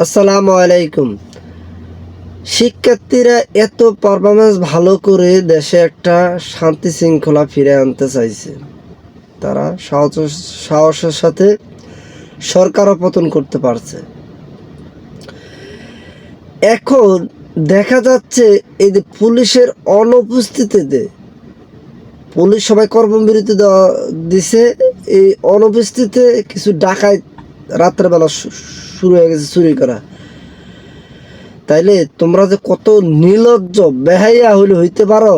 আসসালামু আলাইকুম। শিক্ষার্থীরা এত পারফরমেন্স ভালো করে দেশে একটা শান্তি শৃঙ্খলা ফিরে আনতে চাইছে। তারা সাহস, সাহসের সাথে সরকারও পতন করতে পারছে। এখন দেখা যাচ্ছে এই যে পুলিশের অনুপস্থিতিতে, পুলিশ সবাই কর্মবিরতি দেওয়া, দিছে। এই অনুপস্থিতিতে কিছু ডাকায় রাত্রেবেলা শুরু হয়ে গেছে চুরি করা। তাইলে তোমরা যে কত নির্লজ্জ বেহাইয়া হইলে হইতে পারো।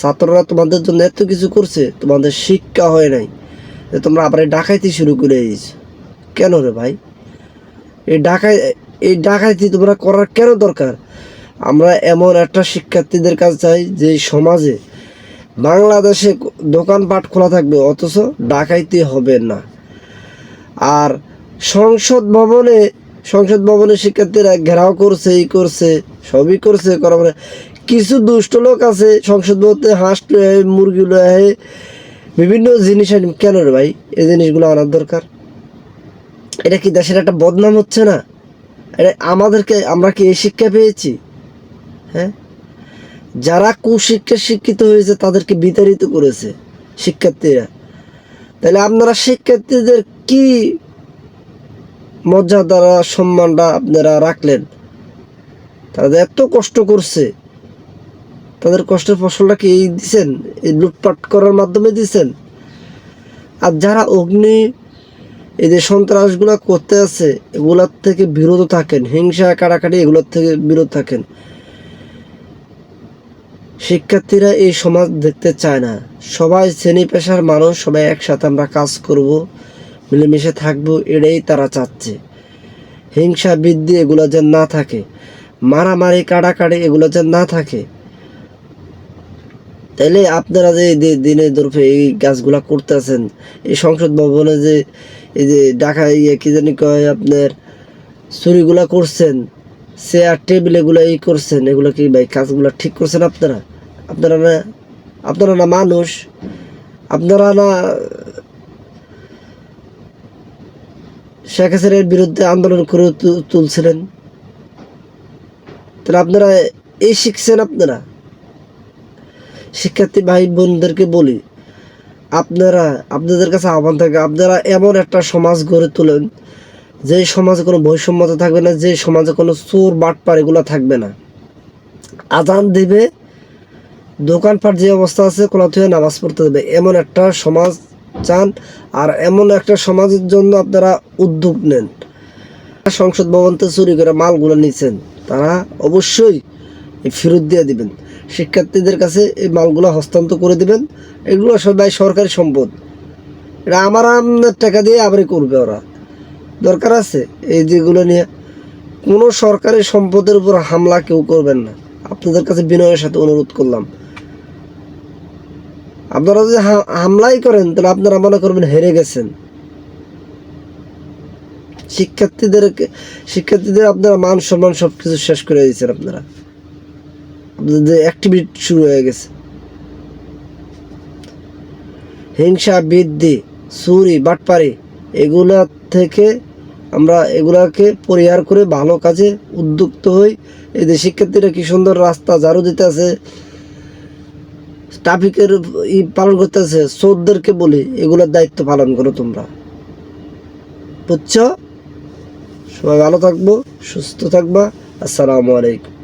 ছাত্ররা তোমাদের জন্য এত কিছু করছে, তোমাদের শিক্ষা হয় নাই। যে তোমরা আবার ডাকাইতি শুরু করে দিয়েছ। কেন রে ভাই? এই ডাকাই, এই ডাকাইতি তোমরা করার কেন দরকার? আমরা এমন একটা শিক্ষার্থীদের কাছে চাই যে সমাজে বাংলাদেশে দোকানপাট খোলা থাকবে, অথচ ডাকাইতি হবে না। আর সংসদ ভবনে সংসদ ভবনে শিক্ষার্থীরা ঘেরাও করছে এই করছে, সবই করছে করা পরে কিছু দুষ্ট লোক আছে, সংসদ ভবনে হাঁস লয়ে মুরগি লয়ে বিভিন্ন জিনিস কেন রে ভাই? এই জিনিসগুলো আনার দরকার। এটা কি দেশের একটা বদনাম হচ্ছে না? এটা আমাদেরকে, আমরা কি এই শিক্ষা পেয়েছি? হ্যাঁ? যারা কুশিক্ষা শিক্ষিত হয়েছে, তাদেরকে বিতাড়িত করেছে শিক্ষার্থীরা। তাহলে আপনারা শিক্ষার্থীদের কি মর্যাদা সম্মানটা আপনারা রাখলেন। তারা এত কষ্ট করছে, তাদের কষ্টের ফসলটা কি দিছেন? এই লুটপাট করার মাধ্যমে দিছেন? আর যারা অগ্নি, এই যে সন্ত্রাসগুলো করতে আছে, এগুলার থেকে বিরত থাকেন। হিংসা কাটাকাটি এগুলোর থেকে বিরত থাকেন। শিক্ষার্থীরা এই সমাজ দেখতে চায় না। সবাই শ্রেণি পেশার মানুষ, সবাই একসাথে আমরা কাজ করব। মিলেমিশে থাকব এটাই তারা চাচ্ছে। হিংসা, বৃদ্ধি এগুলো যেন না থাকে। মারামারি কাটাকাটি এগুলো যেন না থাকে। তাইলে আপনারা যে দিনে দরফে এই কাজগুলা করতেছেন, এই সংসদ ভবনে যে এই যে ডাকা ইয়ে কি জানি কয় আপনার চুরিগুলা করছেন চেয়ার টেবিল এগুলো এই করছেন, এগুলো কি ভাই কাজগুলো ঠিক করছেন আপনারা? আপনারা না আপনারা না মানুষ? আপনারা না শেখ হাসিনার বিরুদ্ধে আন্দোলন করে তুলছিলেন। তাহলে আপনারা এই শিখছেন আপনারা? শিক্ষার্থী ভাই বোনদেরকে বলি, আপনারা, আপনাদের কাছে আহ্বান থাকে, আপনারা এমন একটা সমাজ গড়ে তোলেন যে সমাজে কোনো বৈষম্যতা থাকবে না যে সমাজে কোনো চোর বাটপার এগুলো থাকবে না। আজান দেবে, দোকানপাট যে অবস্থা আছে কোলা থেকে নামাজ পড়তে দেবে। এমন একটা সমাজ চান আর এমন একটা সমাজের জন্য আপনারা উদ্যোগ নেন। সংসদ ভবনতে চুরি করে মালগুলো নিচ্ছেন তারা অবশ্যই ফেরত দিয়ে দিবেন। শিক্ষার্থীদের কাছে এই মালগুলো হস্তান্তর করে দিবেন। এগুলো সবাই সরকারি সম্পদ। এটা আমার আপনার টাকা দিয়ে আবারই করবে ওরা। দরকার আছে এই যেগুলো নিয়ে কোনো সরকারি সম্পদের উপর হামলা কেউ করবেন না। আপনাদের কাছে বিনয়ের সাথে অনুরোধ করলাম। আপনারা যদি হামলাই করেন, তাহলে আপনারা মনে করবেন হেরে গেছেন। শিক্ষার্থীদেরকে শিক্ষার্থীদের আপনারা মান সম্মান সব কিছু শেষ করে দিয়েছেন আপনারা। আপনাদের অ্যাক্টিভিটি শুরু হয়ে গেছে। হিংসা, বৃদ্ধি, চুরি, বাটপারি, এগুলা থেকে আমরা এগুলাকে পরিহার করে ভালো কাজে উদ্যুক্ত হই। এই যে শিক্ষার্থীরা কি সুন্দর রাস্তা, ঝাড়ু দিতে আছে ট্রাফিকের ই পালন করতেছে চোরদেরকে বলি এগুলোর দায়িত্ব পালন করো তোমরা। বুঝছ? সবাই ভালো থাকব, সুস্থ থাকবা। আসসালামু আলাইকুম।